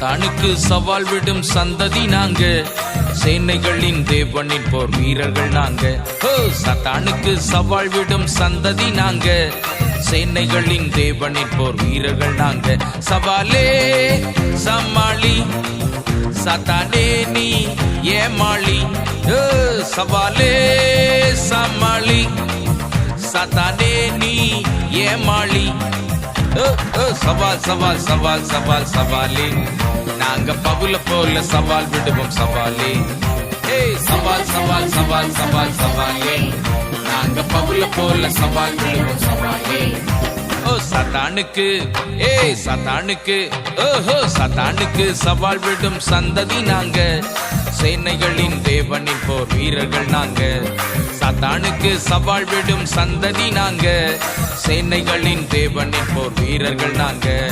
தனுக்கு சவால் விடும் சந்ததி நாங்க. சேனைகளின் தேவனின் போர் வீரர்கள் நாங்க. ஓ சத்தானுக்கு சவால் விடும் சந்ததி நாங்க. சேனைகளின் தேவனின் போர் வீரர்கள் நாங்க. சவாலே சமாளி சத்தானே நீ ஏமாளி. சவாலே சமாளி சத்தானே நீ ஏமாளி. ஓ, சவால் சவால் சவால் சவால் சவாலே. நாங்க பவுல போல சவால் விடுவோம் சவாலே. ஏய் சவால் சவால் சவால் சவால் சவாலே. நாங்க பவுல போல சவால் விடுவோம் சவாலே. ஓ சத்தானுக்கு ஏய் சத்தானுக்கு ஓஹோ சத்தானுக்கு சவால் விடும் சந்ததி நாங்க. சேனைகளின் தேவனின் போர் வீரர்கள் நாங்க. தானுக்கு சவால் விடும் சந்ததி நாங்க. சேனைகளின் தேவனின் போர் வீரர்கள் நாங்க.